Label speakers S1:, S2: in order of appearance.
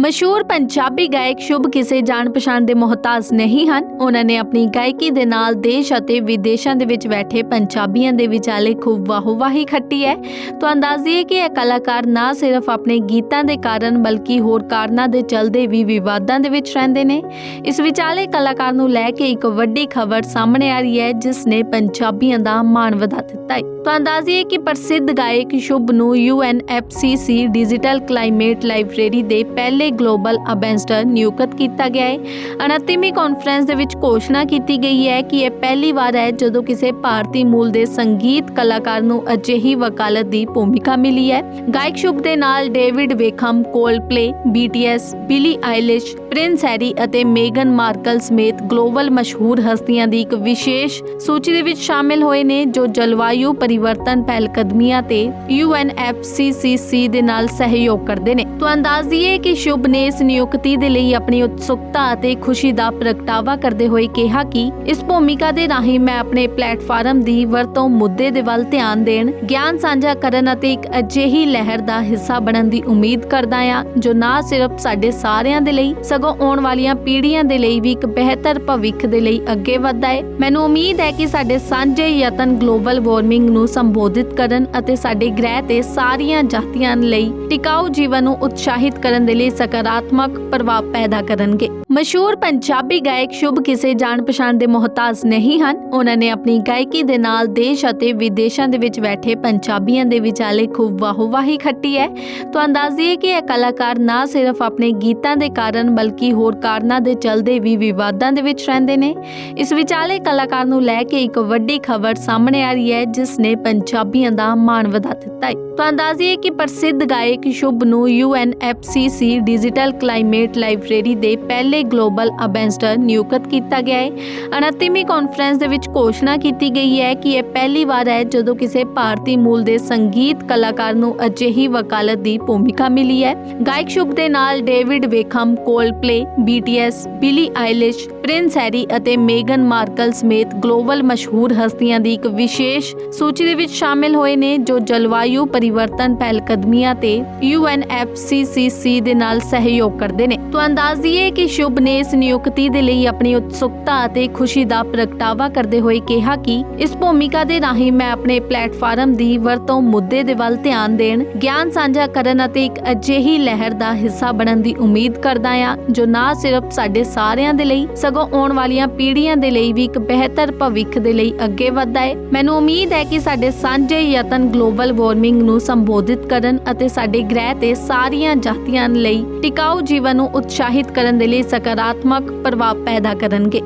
S1: ਮਸ਼ਹੂਰ ਪੰਜਾਬੀ ਗਾਇਕ ਸ਼ੁਭ ਕਿਸੇ ਜਾਣ ਪਛਾਣ ਦੇ ਮੁਹਤਾਜ ਨਹੀਂ ਹਨ। ਉਹਨਾਂ ਨੇ ਆਪਣੀ ਗਾਇਕੀ ਦੇ ਨਾਲ ਦੇਸ਼ ਅਤੇ ਵਿਦੇਸ਼ਾਂ ਦੇ ਵਿੱਚ ਬੈਠੇ ਪੰਜਾਬੀਆਂ ਦੇ ਵਿਚਾਲੇ ਖੂਬ ਵਾਹਵਾਹੀ ਖੱਟੀ ਹੈ। ਤਾਂ ਅੰਦਾਜ਼ੀਏ ਕਿ ਇਹ ਕਲਾਕਾਰ ਨਾ ਸਿਰਫ ਆਪਣੇ ਗੀਤਾਂ ਦੇ ਕਾਰਨ ਬਲਕਿ ਹੋਰ ਕਾਰਨਾਂ ਦੇ ਚਲਦੇ ਵੀ ਵਿਵਾਦਾਂ ਦੇ ਵਿੱਚ ਰਹਿੰਦੇ ਨੇ। ਇਸ ਵਿਚਾਲੇ ਕਲਾਕਾਰ ਨੂੰ ਲੈ ਕੇ ਇੱਕ ਵੱਡੀ ਖਬਰ ਸਾਹਮਣੇ ਆ ਰਹੀ ਹੈ, ਜਿਸ ਨੇ ਪੰਜਾਬੀਆਂ ਦਾ ਮਾਣ ਵਧਾ ਦਿੱਤਾ ਹੈ। ਤਾਂ ਅੰਦਾਜ਼ੀਏ ਕਿ ਪ੍ਰਸਿੱਧ ਗਾਇਕ ਸ਼ੁਭ ਨੂੰ UNFCC ਡਿਜੀਟਲ ਕਲਾਈਮੇਟ ਲਾਇਬ੍ਰੇਰੀ ਦੇ ਪਹਿਲੇ ਗਲੋਬਲ ਅੰਬੈਸਡਰ ਨਿਯੁਕਤ ਕੀਤਾ ਗਿਆ ਹੈ। 29ਵੀਂ ਕਾਨਫਰੰਸ ਦੇ ਵਿੱਚ ਘੋਸ਼ਣਾ ਕੀਤੀ ਗਈ ਹੈ ਕਿ ਇਹ ਪਹਿਲੀ ਵਾਰ ਹੈ ਜਦੋਂ ਕਿਸੇ ਭਾਰਤੀ ਮੂਲ ਦੇ ਸੰਗੀਤ ਕਲਾਕਾਰ ਨੂੰ ਅਜਿਹੀ ਵਕਾਲਤ ਦੀ ਭੂਮਿਕਾ ਮਿਲੀ ਹੈ। ਗਾਇਕ ਸ਼ੁਭ ਦੇ ਨਾਲ David Beckham Coldplay BTS Billie Eilish Prince Harry ਅਤੇ ਮੇਗਨ ਮਾਰਕਲ ਸਮੇਤ ਗਲੋਬਲ ਮਸ਼ਹੂਰ ਹਸਤੀਆਂ ਦੀ ਇੱਕ ਵਿਸ਼ੇਸ਼ ਸੂਚੀ ਦੇ ਵਿੱਚ ਸ਼ਾਮਿਲ ਹੋਏ ਨੇ, ਜੋ ਜਲਵਾਯੂ ਪਰਿਵਰਤਨ ਪਹਿਲਕਦਮੀਆਂ ਤੇ UNFCCC ਦੇ ਨਾਲ ਸਹਿਯੋਗ ਕਰਦੇ ਨੇ। ਤਾਂ ਅੰਦਾਜ਼ੀਏ ਕਿ ਸ਼ੁਭ ਨੇ ਇਸ ਨਿਯੁਕਤੀ ਦੇ ਲਈ ਆਪਣੀ ਉਤਸੁਕਤਾ ਅਤੇ ਖੁਸ਼ੀ ਦਾ ਪ੍ਰਗਟਾਵਾ ਕਰਦੇ ਹੋਏ ਕਿਹਾ ਕਿ ਇਸ ਭੂਮਿਕਾ ਦੇ ਰਾਹੀਂ ਮੈਂ ਆਪਣੇ ਪਲੇਟਫਾਰਮ ਦੀ ਵਰਤੋਂ ਮੁੱਦੇ ਦੇ ਵੱਲ ਧਿਆਨ ਦੇਣ, ਗਿਆਨ ਸਾਂਝਾ ਕਰਨ ਅਤੇ ਇੱਕ ਅਜਿਹੀ ਲਹਿਰ ਦਾ ਹਿੱਸਾ ਬਣਨ ਦੀ ਉਮੀਦ ਕਰਦਾ ਹਾਂ, ਜੋ ਨਾ ਸਿਰਫ ਸਾਡੇ ਸਾਰਿਆਂ ਦੇ ਲਈ, ਸਗੋਂ ਆਉਣ ਵਾਲੀਆਂ ਪੀੜ੍ਹੀਆਂ ਦੇ ਲਈ ਵੀ ਇੱਕ ਬਿਹਤਰ ਭਵਿੱਖ ਦੇ ਲਈ ਅੱਗੇ ਵਧਦਾ ਹੈ। ਮੈਨੂੰ ਉਮੀਦ ਹੈ ਕਿ ਸਾਡੇ ਸਾਂਝੇ ਯਤਨ ਗਲੋਬਲ ਵਾਰਮਿੰਗ ਨੂੰ ਸੰਬੋਧਿਤ ਕਰਨ ਅਤੇ ਸਾਡੇ ਗ੍ਰਹਿ ਤੇ ਸਾਰੀਆਂ ਜਾਤੀਆਂ ਲਈ ਟਿਕਾਊ ਜੀਵਨ ਨੂੰ ਉਤਸ਼ਾਹਿਤ ਕਰਨ ਦੇ ਲਈ ਸਕਾਰਾਤਮਕ ਪ੍ਰਭਾਵ ਪੈਦਾ ਕਰਨਗੇ ਮਸ਼ਹੂਰ ਪੰਜਾਬੀ ਗਾਇਕ ਸ਼ੁਭ ਕਿਸੇ ਜਾਣ ਪਛਾਣ ਦੇ ਮੁਹਤਾਜ ਨਹੀਂ ਹਨ ਉਹਨਾਂ ਨੇ ਆਪਣੀ ਗਾਇਕੀ ਦੇ ਨਾਲ ਦੇਸ਼ ਅਤੇ ਵਿਦੇਸ਼ਾਂ ਦੇ ਵਿੱਚ ਬੈਠੇ ਪੰਜਾਬੀਆਂ ਦੇ ਵਿਚਾਲੇ ਖੂਬ ਵਾਹਵਾਹੀ ਖੱਟੀ ਹੈ ਤਾਂ ਅੰਦਾਜ਼ੀਏ ਕਿ ਇਹ ਕਲਾਕਾਰ ਨਾ ਸਿਰਫ ਆਪਣੇ ਗੀਤਾਂ ਦੇ ਕਾਰਨ ਬਲਕਿ ਹੋਰ ਕਾਰਨਾਂ ਦੇ ਚਲਦੇ ਵੀ ਵਿਵਾਦਾਂ ਦੇ ਵਿੱਚ ਰਹਿੰਦੇ ਨੇ ਇਸ ਵਿਚਾਲੇ ਕਲਾਕਾਰ ਨੂੰ ਲੈ ਕੇ ਇੱਕ ਵੱਡੀ ਖਬਰ ਸਾਹਮਣੇ ਆ ਰਹੀ ਹੈ ਜਿਸ ਨੇ ਪੰਜਾਬੀਆਂ ਦਾ ਮਾਣ ਵਧਾ ਦਿੱਤਾ ਹੈ ਤਾਂ ਅੰਦਾਜ਼ੀਏ ਕਿ ਪ੍ਰਸਿੱਧ ਗਾਇਕ ਸ਼ੁਭ ਨੂੰ UNFCC ਡਿਜੀਟਲ ਕਲਾਈਮੇਟ ਲਾਇਬ੍ਰੇਰੀ ਦੇ ਪਹਿਲੇ ਗਲੋਬਲ ਅੰਬੈਸਡਰ ਨਿਯੁਕਤ ਕੀਤਾ ਗਿਆ ਹੈ। 29ਵੀਂ ਕਾਨਫਰੰਸ ਦੇ ਵਿੱਚ ਘੋਸ਼ਣਾ ਕੀਤੀ ਗਈ ਹੈ ਕਿ ਇਹ ਪਹਿਲੀ ਵਾਰ ਹੈ ਜਦੋਂ ਕਿਸੇ ਭਾਰਤੀ ਮੂਲ ਦੇ ਸੰਗੀਤ ਕਲਾਕਾਰ ਨੂੰ ਅਜਿਹੀ ਵਕਾਲਤ ਦੀ ਭੂਮਿਕਾ ਮਿਲੀ ਹੈ। ਗਾਇਕ ਸ਼ੁਭ ਦੇ ਨਾਲ David Beckham Coldplay BTS Billie Eilish Prince Harry ਅਤੇ ਮੇਗਨ ਮਾਰਕਲ ਸਮੇਤ ਗਲੋਬਲ ਮਸ਼ਹੂਰ ਹਸਤੀਆਂ ਦੀ ਇੱਕ ਵਿਸ਼ੇਸ਼ ਸੂਚੀ ਦੇ ਵਿੱਚ ਸ਼ਾਮਿਲ ਹੋਏ ਨੇ, ਜੋ ਜਲਵਾਯੂ ਪਰਿਵਰਤਨ ਪਹਿਲਕਦਮੀਆਂ ਤੇ UNFCCC ਦੇ ਨਾਲ ਸਹਿਯੋਗ ਕਰਦੇ ਨੇ। ਤਾਂ ਅੰਦਾਜ਼ੀਏ ਕਿ ਸ਼ੁਭ ਨੇ ਇਸ ਨਿਯੁਕਤੀ ਦੇ ਲਈ ਆਪਣੀ ਉਤਸੁਕਤਾ ਅਤੇ ਖੁਸ਼ੀ ਦਾ ਪ੍ਰਗਟਾਵਾ ਕਰਦੇ ਹੋਏ ਕਿਹਾ ਕਿ ਇਸ ਭੂਮਿਕਾ ਦੇ ਰਾਹੀਂ ਮੈਂ ਆਪਣੇ ਪਲੇਟਫਾਰਮ ਦੀ ਵਰਤੋਂ ਮੁੱਦੇ ਦੇ ਵੱਲ ਧਿਆਨ ਦੇਣ, ਗਿਆਨ ਸਾਂਝਾ ਕਰਨ ਅਤੇ ਇੱਕ ਅਜਿਹੀ ਲਹਿਰ ਦਾ ਹਿੱਸਾ ਬਣਨ ਦੀ ਉਮੀਦ ਕਰਦਾ ਹਾਂ, ਜੋ ਨਾ ਸਿਰਫ ਸਾਡੇ ਸਾਰਿਆਂ ਦੇ ਲਈ, ਸਗੋਂ ਆਉਣ ਵਾਲੀਆਂ ਪੀੜ੍ਹੀਆਂ ਦੇ ਲਈ ਵੀ ਇੱਕ ਬਿਹਤਰ ਭਵਿੱਖ ਦੇ ਲਈ ਅੱਗੇ ਵਧਦਾ ਹੈ। ਮੈਨੂੰ ਉਮੀਦ ਹੈ ਕਿ ਸਾਡੇ ਸਾਂਝੇ ਯਤਨ ਗਲੋਬਲ ਵਾਰਮਿੰਗ ਨੂੰ ਸੰਬੋਧਿਤ ਕਰਨ ਅਤੇ ਸਾਡੇ ਗ੍ਰਹਿ ਤੇ ਸਾਰੀਆਂ ਜਾਤੀਆਂ ਲਈ ਟਿਕਾਊ ਜੀਵਨ ਨੂੰ ਉਤਸ਼ਾਹਿਤ ਕਰਨ ਦੇ ਲਈ ਸਕਾਰਾਤਮਕ ਪ੍ਰਭਾਵ ਪੈਦਾ ਕਰਨਗੇ।